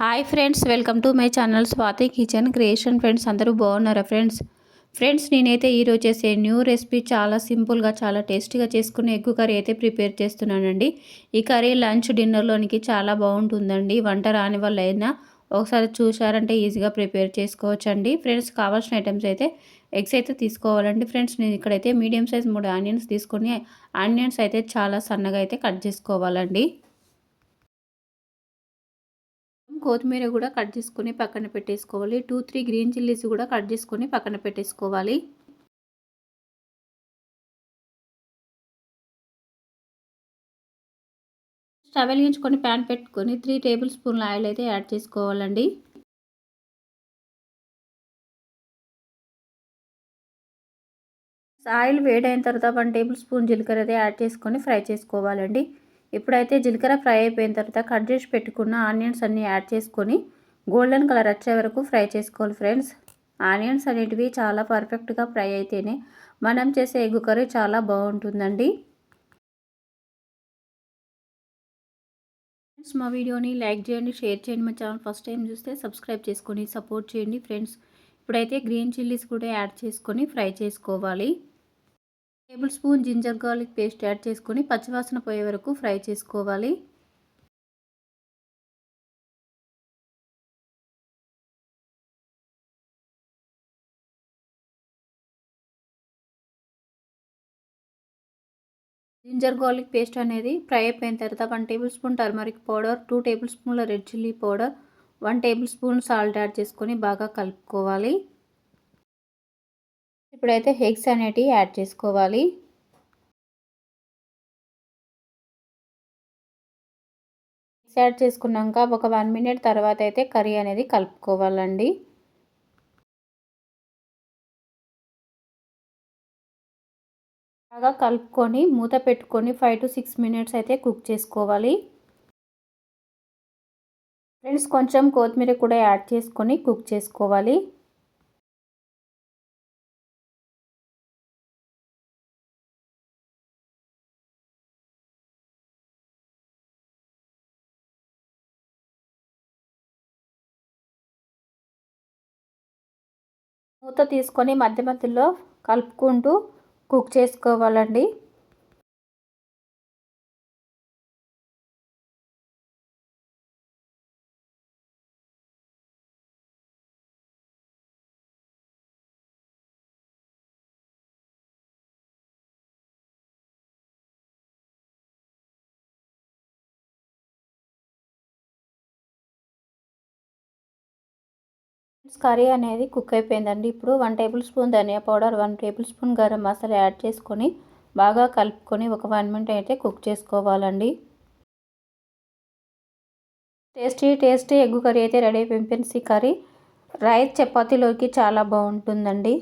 Hi friends welcome to my channel Swathi kitchen creation. Friends అందరూ బాగున్నారా friends? Friends నేనైతే ఈరోజు చేసే న్యూ రెసిపీ చాలా సింపుల్గా చాలా టేస్టీగా చేసుకునే ఎగ్గు కర్రీ అయితే ప్రిపేర్ చేస్తున్నానండి. ఈ కర్రీ లంచ్ డిన్నర్లోనికి చాలా బాగుంటుందండి. వంట రాని వల్ల అయినా ఒకసారి చూసారంటే ఈజీగా ప్రిపేర్ చేసుకోవచ్చండి. ఫ్రెండ్స్ కావాల్సిన ఐటమ్స్ అయితే ఎగ్స్ అయితే తీసుకోవాలండి. ఫ్రెండ్స్ నేను ఇక్కడైతే మీడియం సైజ్ మూడు ఆనియన్స్ తీసుకొని ఆనియన్స్ అయితే చాలా సన్నగా అయితే కట్ చేసుకోవాలండి. కొత్తిమీర కూడా కట్ చేసుకొని పక్కన పెట్టేసుకోవాలి. టూ త్రీ గ్రీన్ చిల్లీస్ కూడా కట్ చేసుకొని పక్కన పెట్టేసుకోవాలి. స్టవ్ వెలిగించుకొని ప్యాన్ పెట్టుకొని త్రీ టేబుల్ స్పూన్ల ఆయిల్ అయితే యాడ్ చేసుకోవాలండి. ఆయిల్ వేడైన తర్వాత వన్ టేబుల్ స్పూన్ జీలకర్ర అయితే యాడ్ చేసుకొని ఫ్రై చేసుకోవాలండి. ఇప్పుడైతే జీలకర్ర ఫ్రై అయిపోయిన తర్వాత కట్ చేసి పెట్టుకున్న ఆనియన్స్ అన్నీ యాడ్ చేసుకొని గోల్డెన్ కలర్ వచ్చే వరకు ఫ్రై చేసుకోవాలి ఫ్రెండ్స్. ఆనియన్స్ అనేటివి చాలా పర్ఫెక్ట్గా ఫ్రై అయితేనే మనం చేసే ఎగ్గు కర్రీ చాలా బాగుంటుందండి. ఫ్రెండ్స్ మా వీడియోని లైక్ చేయండి షేర్ చేయండి. మా ఛానల్ ఫస్ట్ టైం చూస్తే సబ్స్క్రైబ్ చేసుకొని సపోర్ట్ చేయండి ఫ్రెండ్స్. ఇప్పుడైతే గ్రీన్ చిల్లీస్ కూడా యాడ్ చేసుకొని ఫ్రై చేసుకోవాలి. Tablespoon ginger garlic paste add చేసుకొని పచ్చివాసన పోయే వరకు ఫ్రై చేసుకోవాలి. జింజర్ గార్లిక్ పేస్ట్ అనేది ఫ్రై అయిపోయిన తర్వాత one tablespoon turmeric powder two table స్పూన్ల red chilli powder one tablespoon salt add చేసుకొని బాగా కలుపుకోవాలి. ఇప్పుడైతే ఎగ్స్ అనేటివి యాడ్ చేసుకోవాలి. ఎగ్స్ యాడ్ చేసుకున్నాక ఒక వన్ మినిట్ తర్వాత అయితే కర్రీ అనేది కలుపుకోవాలండి. బాగా కలుపుకొని మూత పెట్టుకొని ఫైవ్ టు సిక్స్ మినిట్స్ అయితే కుక్ చేసుకోవాలి. ఫ్రెండ్స్ కొంచెం కొత్తిమీర కూడా యాడ్ చేసుకొని కుక్ చేసుకోవాలి. మూత తీసుకొని మధ్య మధ్యలో కలుపుకుంటూ కుక్ చేసుకోవాలండి. కర్రీ అనేది కుక్ అయిపోయిందండి. ఇప్పుడు వన్ టేబుల్ స్పూన్ ధనియా powder one tablespoon garam masala add చేసుకొని బాగా కలుపుకొని ఒక వన్ మినిట్ అయితే కుక్ చేసుకోవాలండి. టేస్టీ టేస్టీ ఎగ్గు కర్రీ అయితే రెడీ అయిపోయింది కర్రీ. రైస్ చపాతీలోకి చాలా బాగుంటుందండి.